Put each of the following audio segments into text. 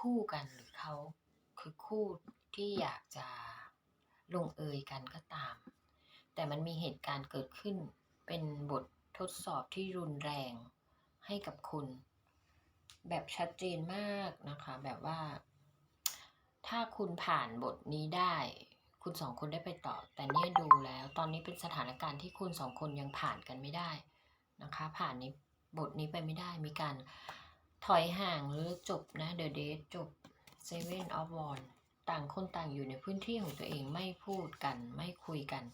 คู่กันหรือเขาคือคู่ที่อยากจะลงเอยกันก็ตาม แต่มันมีเหตุการณ์เกิดขึ้น เป็นบททดสอบที่รุนแรงให้กับคุณ แบบชัดเจนมากนะคะ แบบว่า ถ้าคุณผ่านบทนี้ได้ คุณสองคนได้ไปต่อ แต่เนี่ยดูแล้ว ตอนนี้เป็นสถานการณ์ที่คุณสองคนยังผ่านกันไม่ได้นะคะ ผ่านนี้บทนี้ไปไม่ได้มีการ อยห่างหรือจบนะ The Date จบ Seven of Wands ต่างคนต่างอยู่ในพื้นที่ของตัวเองไม่พูดกันไม่คุยกัน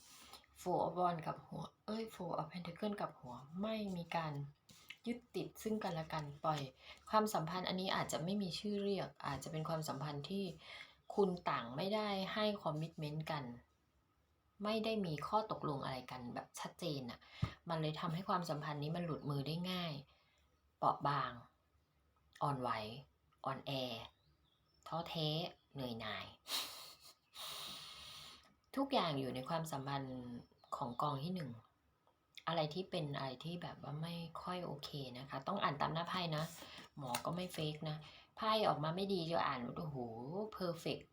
Four of Wands กับหัว เอ้ย Four of Pentacles กับหัวไม่มีการยึดติดซึ่งกันและกันปล่อย ความสัมพันธ์อันนี้อาจจะไม่มีชื่อเรียก อาจจะเป็นความสัมพันธ์ที่คุณต่างไม่ได้ให้คอมมิชเมนต์กัน ไม่ได้มีข้อตกลงอะไรกันแบบชัดเจนอะ่ะ มันเลยทำให้ความสัมพันธ์นี้มันหลุดมือได้ง่าย เปราะบาง อ่อนไหว อ่อนแอ ท้อแท้เหนื่อยหน่าย ทุกอย่างอยู่ในความสัมพันธ์ของกองที่หนึ่ง อะไรที่เป็นอะไรที่แบบว่าไม่ค่อยโอเคนะคะ ต้องอ่านตามหน้าไพ่นะ หมอก็ไม่เฟกนะ ไพ่ออกมาไม่ดีจะอ่านว่าโอ้โห perfect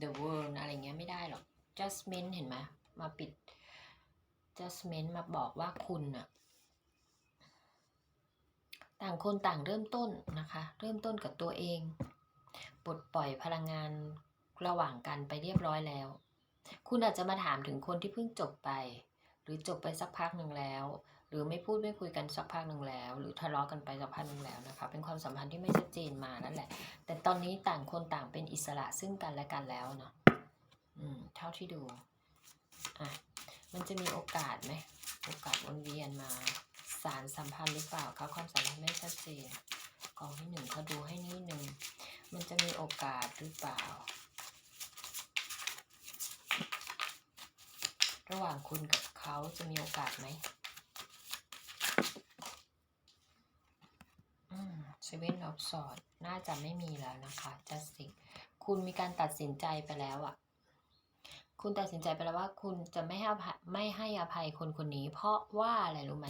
the world อะไรเงี้ยไม่ได้หรอก judgment เห็นไหมมาปิด judgment มาบอกว่าคุณอะ ต่างคนต่างเริ่มต้นนะคะ เริ่มต้นกับตัวเองปลดปล่อยพลังงานระหว่างกันไปเรียบร้อยแล้ว คุณอาจจะมาถามถึงคนที่เพิ่งจบไป หรือจบไปสักพักหนึ่งแล้ว หรือไม่พูดไม่คุยกันสักพักหนึ่งแล้ว หรือทะเลาะกันไปสักพักหนึ่งแล้วนะคะ เป็นความสัมพันธ์ที่ไม่ชัดเจนมานั่นแหละ แต่ตอนนี้ต่างคนต่างเป็นอิสระซึ่งกันและกันแล้วเนาะอืมเท่าที่ดูอะมันจะมีโอกาสไหม โอกาสวนเวียนมา สารสัมพันธ์หรือเปล่าคะความสัมพันธ์ไม่ชัดเจนกองที่หนึ่งเขาดูให้นิดนึงมันจะมีโอกาสหรือเปล่า ระหว่างคุณกับเขาจะมีโอกาสไหมอืมเซเว่นออฟสอดน่าจะไม่มีแล้วนะคะจัสติกคุณมีการตัดสินใจไปแล้วอะคุณตัดสินใจไปแล้วว่า คุณจะไม่ให้อภัยไม่ให้อภัยคนคนนี้ เพราะว่าอะไรรู้ไหม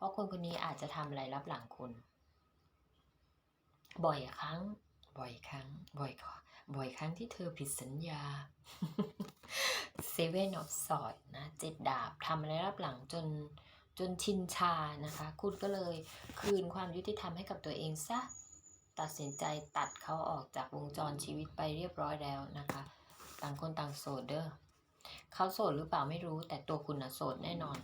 เพราะคนคนนี้อาจจะทำอะไรรับหลังคุณ บ่อยครั้ง บ่อยครั้ง บ่อยครบ่อยครั้งที่เธอผิดสัญญาเซเว่นออฟสอดนะเจ็ดดาบทำอะไรรับหลังจนจนชินชานะคะ คุณก็เลยคืนความยุติธรรมให้กับตัวเองซะ ตัดสินใจตัดเขาออกจากวงจรชีวิตไปเรียบร้อยแล้วนะคะ ต่างคนต่างโสดเด้อเขาโสดหรือเปล่าไม่รู้แต่ตัวคุณนะโสดแน่นอน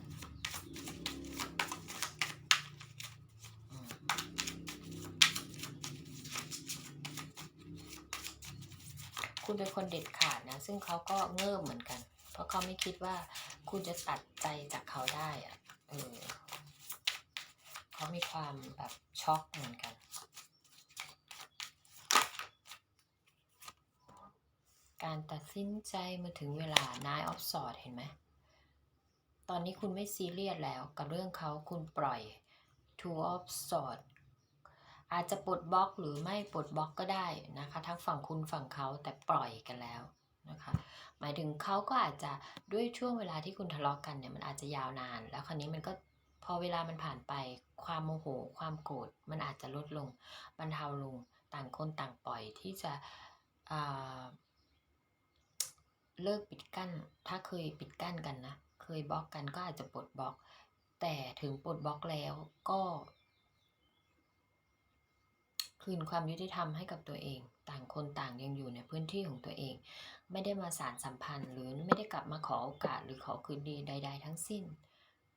คุณเป็นคนเด็ดขาดนะ ซึ่งเขาก็เงิบเหมือนกัน เพราะเขาไม่คิดว่าคุณจะตัดใจจากเขาได้อะเออเขามีความแบบช็อกเหมือนกันการตัดสินใจมาถึงเวลา Nine of s w o r d เห็นไหม ตอนนี้คุณไม่ซีเรียสแล้วกับเรื่องเขาคุณปล่อย Two of Swords อาจจะปลดบล็อกหรือไม่ปลดบล็อกก็ได้นะคะทั้งฝั่งคุณฝั่งเขาแต่ปล่อยกันแล้วนะคะหมายถึงเขาก็อาจจะด้วยช่วงเวลาที่คุณทะเลาะกันเนี่ยมันอาจจะยาวนาน แล้วคราวนี้มันก็พอเวลามันผ่านไปความโมโห ความโกรธมันอาจจะลดลงบรรเทาลงต่างคนต่างปล่อยที่จะเลิกปิดกั้น ถ้าเคยปิดกั้นกันนะ เคยบล็อกกันก็อาจจะปลดบล็อก แต่ถึงปลดบล็อกแล้วก็ คืนความยุติธรรมให้กับตัวเอง ต่างคนต่างยังอยู่ในพื้นที่ของตัวเอง ไม่ได้มาสารสัมพันธ์หรือไม่ได้กลับมาขอโอกาสหรือขอคืนดีใด ๆ ทั้งสิ้น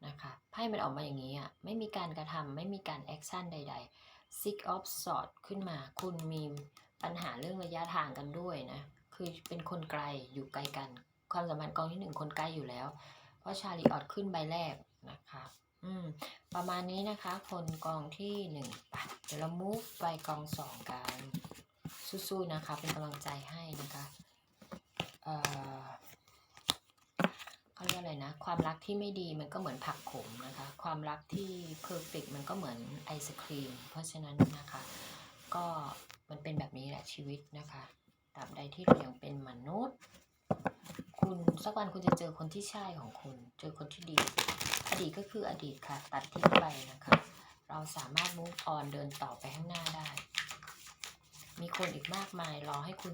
นะคะไพ่มันออกมาอย่างนี้อะไม่มีการกระทำไม่มีการแอคชั่นใดๆ Six of Swords ขึ้นมาคุณมีปัญหาเรื่องระยะทางกันด้วยนะคือเป็นคนไกลอยู่ไกลกัน ความสัมพันธ์กองที่หนึ่งคนใกลอยู่แล้ว เพราะชาลีออดขึ้นใบแรกนะคะ อืมประมาณนี้นะคะ คนกองที่หนึ่งไป ดี๋ยวเรามูฟไปกองสองกันสู้ๆนะคะเป็นกำลังใจให้นะคะเอ่อเขาเรียกอะไรนะ ความรักที่ไม่ดีมันก็เหมือนผักขมนะคะ ความรักที่เพอร์เฟกมันก็เหมือนไอศครีม เพราะฉะนั้นนะคะ ก็มันเป็นแบบนี้แหละชีวิตนะคะตราบใดที่เรายังเป็นมนุษย์ คุณสักวันคุณจะเจอคนที่ใช่ของคุณ เจอคนที่ดี อดีตก็คืออดีตค่ะ ตัดทิ้งไปนะคะ เราสามารถ move on เดินต่อไปข้างหน้าได้ มีคนอีกมากมายรอให้คุณ